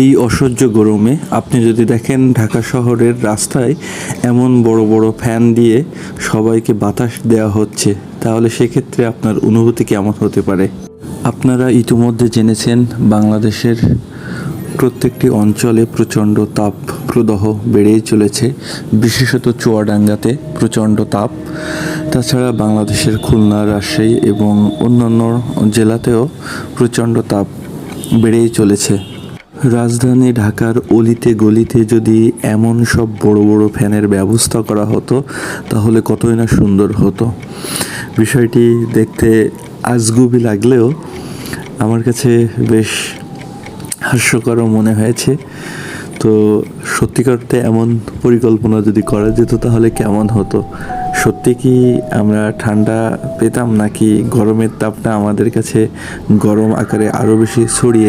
এই অসহ্য গরমে আপনি যদি দেখেন ঢাকা শহরের রাস্তায় এমন বড় বড় ফ্যান দিয়ে সবাইকে বাতাস দেওয়া হচ্ছে, তাহলে সেক্ষেত্রে আপনার অনুভূতি কেমন হতে পারে? আপনারা ইতিমধ্যে জেনেছেন বাংলাদেশের প্রত্যেকটি অঞ্চলে প্রচণ্ড তাপ প্রদাহ বেড়েই চলেছে, বিশেষত চুয়াডাঙ্গাতে প্রচণ্ড তাপ। তাছাড়া বাংলাদেশের খুলনা, রাজশাহী এবং অন্যান্য জেলাতেও প্রচণ্ড তাপ বেড়েই চলেছে। রাজধানী ঢাকার অলিতে গলিতে যদি এমন সব বড় বড় ফ্যানের ব্যবস্থা করা হতো, তাহলে কতই না সুন্দর হতো। বিষয়টি দেখতে আজগুবি লাগলেও আমার কাছে বেশ হাস্যকরও মনে হয়েছে। তো সত্যি করতে এমন পরিকল্পনা যদি করা যেত, তাহলে কেমন হতো? সত্যি কি আমরা ঠান্ডা পেতাম, নাকি গরমের তাপটা আমাদের কাছে গরম আকারে আরও বেশি ছড়িয়ে